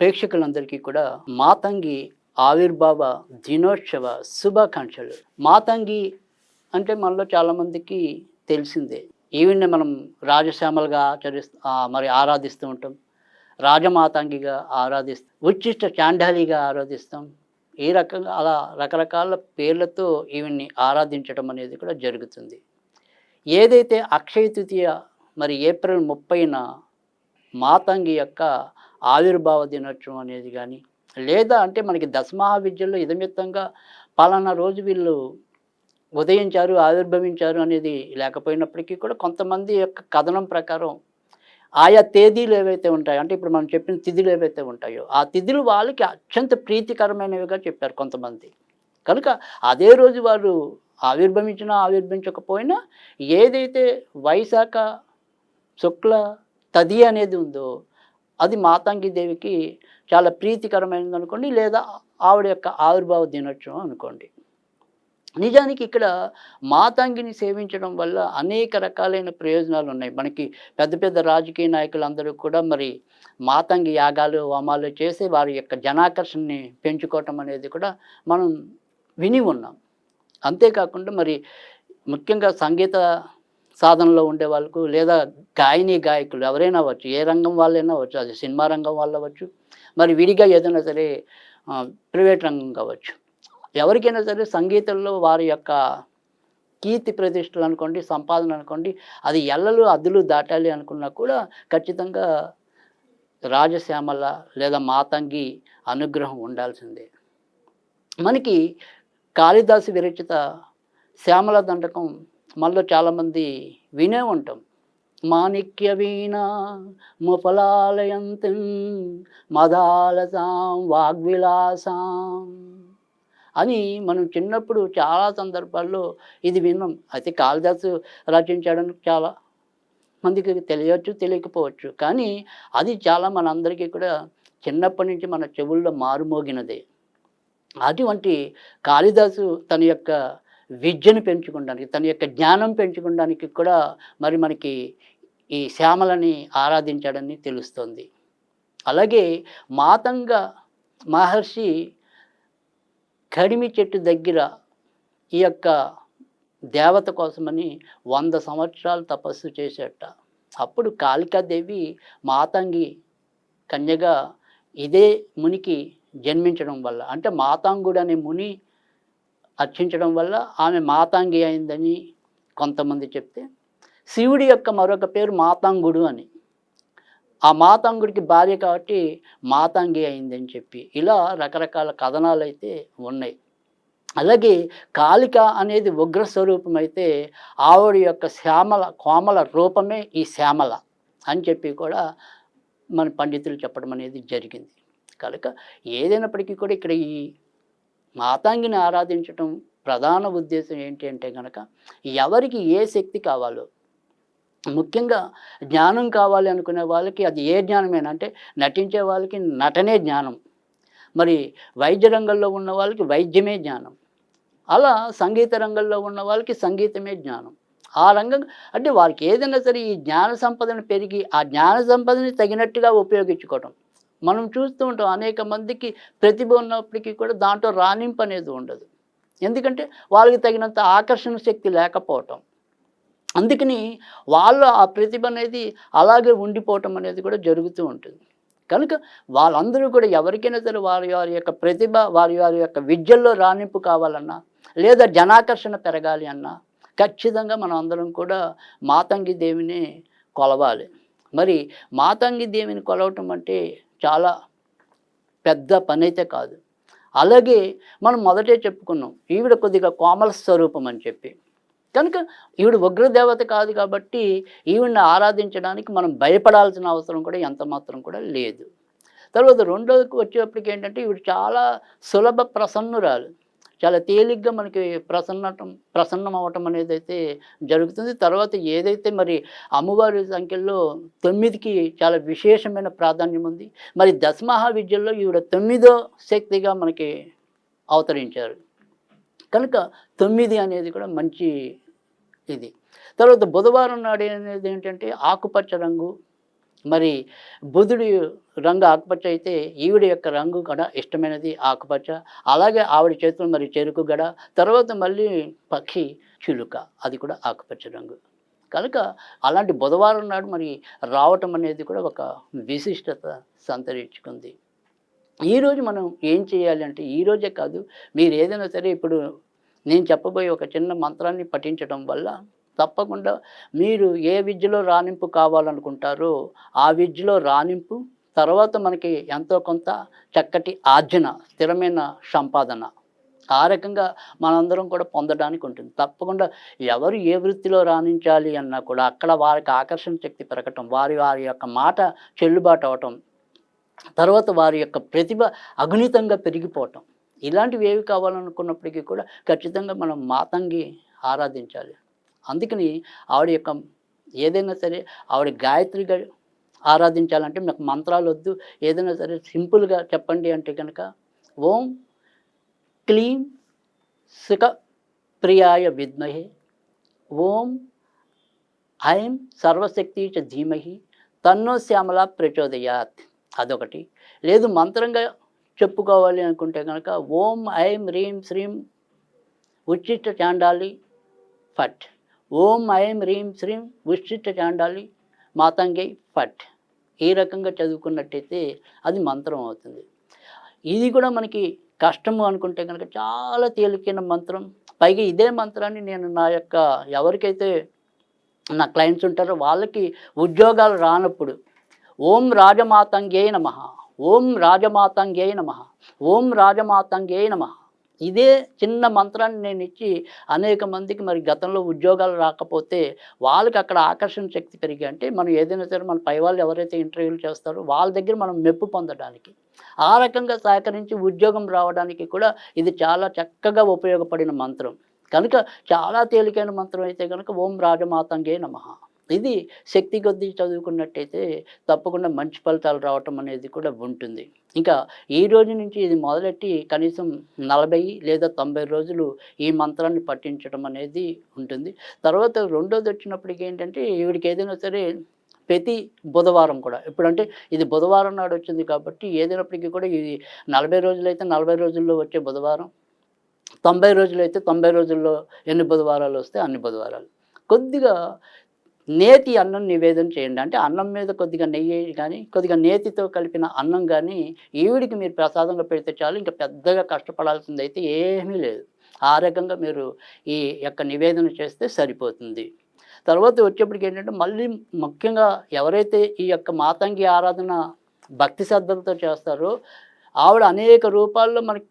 ప్రేక్షకులందరికీ కూడా మాతంగి ఆవిర్భావ దినోత్సవ శుభాకాంక్షలు. మాతంగి అంటే మనలో చాలామందికి తెలిసిందే. ఈవిడ్ని మనం రాజశ్యామలుగా ఆచరిస్తూ మరి ఆరాధిస్తూ ఉంటాం. రాజమాతంగిగా ఆరాధిస్తాం ఉచ్చిష్ట చాండాలిగా ఆరాధిస్తాం. ఈ రకంగా అలా రకరకాల పేర్లతో ఈవిడ్ని ఆరాధించడం అనేది కూడా జరుగుతుంది. ఏదైతే అక్షయ తృతీయ మరి ఏప్రిల్ ముప్పైన మాతంగి యొక్క ఆవిర్భావ దినోత్సవం అనేది కానీ లేదా అంటే మనకి దశమహా విద్యల్లో ఇదమిత్తంగా పలానా రోజు వీళ్ళు ఉదయించారు ఆవిర్భవించారు అనేది లేకపోయినప్పటికీ కూడా కొంతమంది యొక్క కథనం ప్రకారం ఆయా తేదీలు ఏవైతే ఉంటాయో అంటే ఇప్పుడు మనం చెప్పిన తిథులు ఏవైతే ఉంటాయో ఆ తిథులు వాళ్ళకి అత్యంత ప్రీతికరమైనవిగా చెప్పారు కొంతమంది. కనుక అదే రోజు వారు ఆవిర్భవించినా ఆవిర్భవించకపోయినా ఏదైతే వైశాఖ శుక్ల తది అనేది ఉందో అది మాతంగి దేవికి చాలా ప్రీతికరమైనది అనుకోండి లేదా ఆవిడ యొక్క ఆవిర్భావ దినోత్సవం అనుకోండి. నిజానికి ఇక్కడ మాతంగిని సేవించడం వల్ల అనేక రకాలైన ప్రయోజనాలు ఉన్నాయి. మనకి పెద్ద పెద్ద రాజకీయ నాయకులందరూ కూడా మరి మాతంగి యాగాలు హోమాలు చేసి వారి యొక్క జనాకర్షణని పెంచుకోవటం అనేది కూడా మనం విని ఉన్నాం. అంతేకాకుండా మరి ముఖ్యంగా సంగీత సాధనలో ఉండే వాళ్ళకు లేదా గాయని గాయకులు ఎవరైనా అవ్వచ్చు ఏ రంగం వాళ్ళైనా అవ్వచ్చు అది సినిమా రంగం వాళ్ళు అవ్వచ్చు మరి విడిగా ఏదైనా సరే ప్రైవేట్ రంగం కావచ్చు. ఎవరికైనా సరే సంగీతంలో వారి యొక్క కీర్తి ప్రతిష్టలు అనుకోండి సంపాదన అనుకోండి అది ఎల్లలు అద్దులు దాటాలి అనుకున్నా కూడా ఖచ్చితంగా రాజశ్యామల లేదా మాతంగి అనుగ్రహం ఉండాల్సిందే. మనకి కాళిదాసు విరచిత శ్యామల దండకం మనలో చాలామంది వినే ఉంటాం. మాణిక్య వీణ ముఫలాలయంతం మదాలసాం వాగ్విలాసాం అని మనం చిన్నప్పుడు చాలా సందర్భాల్లో ఇది విన్నాం. అయితే కాళిదాసు రచించాడని చాలా మందికి తెలియవచ్చు తెలియకపోవచ్చు. కానీ అది చాలా మనందరికీ కూడా చిన్నప్పటి నుంచి మన చెవుల్లో మారుమోగినదే. అటువంటి కాళిదాసు తన యొక్క విద్యను పెంచుకోవడానికి తన యొక్క జ్ఞానం పెంచుకోవడానికి కూడా మరి మనకి ఈ శ్యామలని ఆరాధించాడని తెలుస్తుంది. అలాగే మాతంగ మహర్షి కడిమి చెట్టు దగ్గర ఈ యొక్క దేవత కోసమని వంద సంవత్సరాలు తపస్సు చేసేట. అప్పుడు కాళికాదేవి మాతంగి కన్యగా ఇదే మునికి జన్మించడం వల్ల అంటే మాతాంగుడు అనే ముని అర్చించడం వల్ల ఆమె మాతాంగి అయిందని కొంతమంది చెప్తే శివుడి యొక్క మరొక పేరు మాతాంగుడు అని. ఆ మాతాంగుడికి భార్య కాబట్టి మాతాంగి అయిందని చెప్పి ఇలా రకరకాల కథనాలు అయితే ఉన్నాయి. అలాగే కాళిక అనేది ఉగ్ర స్వరూపం అయితే ఆవిడ యొక్క శ్యామల కోమల రూపమే ఈ శ్యామల అని చెప్పి కూడా మన పండితులు చెప్పడం అనేది జరిగింది. కనుక ఏదైనప్పటికీ కూడా ఇక్కడ ఈ మాతాంగిని ఆరాధించటం ప్రధాన ఉద్దేశం ఏంటి అంటే కనుక ఎవరికి ఏ శక్తి కావాలో ముఖ్యంగా జ్ఞానం కావాలి అనుకునే వాళ్ళకి అది ఏ జ్ఞానమేనా అంటే నటించే వాళ్ళకి నటనే జ్ఞానం మరి వైద్య రంగంలో ఉన్న వాళ్ళకి వైద్యమే జ్ఞానం అలా సంగీత రంగంలో ఉన్న వాళ్ళకి సంగీతమే జ్ఞానం. ఆ రంగం అంటే వారికి ఏదైనా సరే ఈ జ్ఞాన సంపదను పెరిగి ఆ జ్ఞాన సంపదని తగినట్టుగా ఉపయోగించుకోవటం. మనం చూస్తూ ఉంటాం అనేక మందికి ప్రతిభ ఉన్నప్పటికీ కూడా దాంట్లో రాణింపు అనేది ఉండదు. ఎందుకంటే వాళ్ళకి తగినంత ఆకర్షణ శక్తి లేకపోవటం. అందుకని వాళ్ళు ఆ ప్రతిభ అనేది అలాగే ఉండిపోవటం అనేది కూడా జరుగుతూ ఉంటుంది. కనుక వాళ్ళందరూ కూడా ఎవరికైనా సరే వారి వారి యొక్క ప్రతిభ వారి వారి యొక్క విద్యల్లో రాణింపు కావాలన్నా లేదా జనాకర్షణ పెరగాలి అన్నా ఖచ్చితంగా మనం అందరం కూడా మాతంగి దేవిని కొలవాలి. మరి మాతంగి దేవిని కొలవటం అంటే చాలా పెద్ద పని అయితే కాదు. అలాగే మనం మొదటే చెప్పుకున్నాం ఈవిడ కొద్దిగా కోమల స్వరూపం అని చెప్పి. కనుక ఈవిడ ఉగ్రదేవత కాదు కాబట్టి ఈవిడిని ఆరాధించడానికి మనం భయపడాల్సిన అవసరం కూడా ఎంత మాత్రం కూడా లేదు. తర్వాత రెండోకి వచ్చేప్పటికి ఏంటంటే ఈవిడ చాలా సులభ ప్రసన్నురాలు. చాలా తేలిగ్గా మనకి ప్రసన్నటం ప్రసన్నం అవటం అనేది అయితే జరుగుతుంది. తర్వాత ఏదైతే మరి అమ్మవారి సంఖ్యలో తొమ్మిదికి చాలా విశేషమైన ప్రాధాన్యం ఉంది మరి దశమహా విద్యల్లో ఈవిడ తొమ్మిదో శక్తిగా మనకి అవతరించారు. కనుక తొమ్మిది అనేది కూడా మంచి ఇది. తర్వాత బుధవారం నాడు అనేది ఏంటంటే ఆకుపచ్చ రంగు మరి బుధుడి రంగు ఆకుపచ్చ అయితే ఈవిడ యొక్క రంగు కూడా ఇష్టమైనది ఆకుపచ్చ. అలాగే ఆవిడ చేతులు మరి చెరుకు గడ తర్వాత మళ్ళీ పక్షి చిలుక అది కూడా ఆకుపచ్చ రంగు. కనుక అలాంటి బుధవారం నాడు మరి రావటం అనేది కూడా ఒక విశిష్టత సంతరించుకుంది. ఈరోజు మనం ఏం చేయాలి అంటే ఈరోజే కాదు మీరు ఏదైనా సరే ఇప్పుడు నేను చెప్పబోయే ఒక చిన్న మంత్రాన్ని పఠించడం వల్ల తప్పకుండా మీరు ఏ విద్యలో రాణింపు కావాలనుకుంటారో ఆ విద్యలో రాణింపు తర్వాత మనకి ఎంతో కొంత చక్కటి ఆర్జన స్థిరమైన సంపాదన ఆ రకంగా మనందరం కూడా పొందడానికి ఉంటుంది. తప్పకుండా ఎవరు ఏ వృత్తిలో రాణించాలి అన్నా కూడా అక్కడ వారికి ఆకర్షణ శక్తి పెరగటం వారి వారి యొక్క మాట చెల్లుబాటు అవటం తర్వాత వారి యొక్క ప్రతిభ అగుణితంగా పెరిగిపోవటం ఇలాంటివి ఏవి కావాలనుకున్నప్పటికీ కూడా ఖచ్చితంగా మనం మాతంగి ఆరాధించాలి. అందుకని ఆవిడ యొక్క ఏదైనా సరే ఆవిడ గాయత్రిగా ఆరాధించాలంటే మీకు మంత్రాలు వద్దు. ఏదైనా సరే సింపుల్గా చెప్పండి అంటే కనుక ఓం క్లీం సుఖ ప్రియాయ విద్మహే ఓం ఐం సర్వశక్తి చ ధీమహి తన్నో శ్యామల ప్రచోదయాత్. అదొకటి. లేదు మంత్రంగా చెప్పుకోవాలి అనుకుంటే కనుక ఓం ఐం హ్రీం శ్రీం ఉచ్చిష్ట చాండాలి ఫట్. ఓం ఐం హ్రీం శ్రీం ఉచ్చిష్ట చాండాలి మాతంగై ఫట్. ఈ రకంగా చదువుకున్నట్టయితే అది మంత్రం అవుతుంది. ఇది కూడా మనకి కష్టము అనుకుంటే కనుక చాలా తేలికైన మంత్రం. పైగా ఇదే మంత్రాన్ని నేను నా యొక్క ఎవరికైతే నా క్లయింట్స్ ఉంటారో వాళ్ళకి ఉద్యోగాలు రానప్పుడు ఓం రాజమాతంగే నమ. ఓం రాజమాతంగే నమ. ఓం రాజమాతంగే నమ. ఇదే చిన్న మంత్రాన్ని నేను ఇచ్చి అనేక మందికి మరి గతంలో ఉద్యోగాలు రాకపోతే వాళ్ళకి అక్కడ ఆకర్షణ శక్తి పెరిగి అంటే మనం ఏదైనా సరే మన పై వాళ్ళు ఎవరైతే ఇంటర్వ్యూలు చేస్తారో వాళ్ళ దగ్గర మనం మెప్పు పొందడానికి ఆ రకంగా సహకరించి ఉద్యోగం రావడానికి కూడా ఇది చాలా చక్కగా ఉపయోగపడిన మంత్రం. కనుక చాలా తేలికైన మంత్రం అయితే కనుక ఓం రాజమాతంగే నమ. ఇది శక్తి కొద్దీ చదువుకున్నట్టయితే తప్పకుండా మంచి ఫలితాలు రావటం అనేది కూడా ఉంటుంది. ఇంకా ఈ రోజు నుంచి ఇది మొదలెట్టి కనీసం నలభై లేదా తొంభై రోజులు ఈ మంత్రాన్ని పఠించడం అనేది ఉంటుంది. తర్వాత రెండోది వచ్చినప్పటికి ఏంటంటే ఈవిడికి ఏదైనా సరే ప్రతి బుధవారం కూడా ఇప్పుడంటే ఇది బుధవారం నాడు వచ్చింది కాబట్టి ఏదైనప్పటికీ కూడా ఇది నలభై రోజులైతే నలభై రోజుల్లో వచ్చే బుధవారం తొంభై రోజులు అయితే తొంభై రోజుల్లో ఎన్ని బుధవారాలు వస్తే అన్ని బుధవారాలు. కొద్దిగా నేతి అన్నం నివేదన చేయండి. అంటే అన్నం మీద కొద్దిగా నెయ్యి కానీ కొద్దిగా నేతితో కలిపిన అన్నం కానీ ఈవిడికి మీరు ప్రసాదంగా పెడితే చాలు ఇంకా పెద్దగా కష్టపడాల్సింది అయితే ఏమీ లేదు. ఆ రకంగా మీరు ఈ యొక్క నివేదన చేస్తే సరిపోతుంది. తర్వాత వచ్చేప్పటికి ఏంటంటే మళ్ళీ ముఖ్యంగా ఎవరైతే ఈ యొక్క మాతంగి ఆరాధన భక్తి శ్రద్ధలతో చేస్తారో ఆవిడ అనేక రూపాల్లో మనకి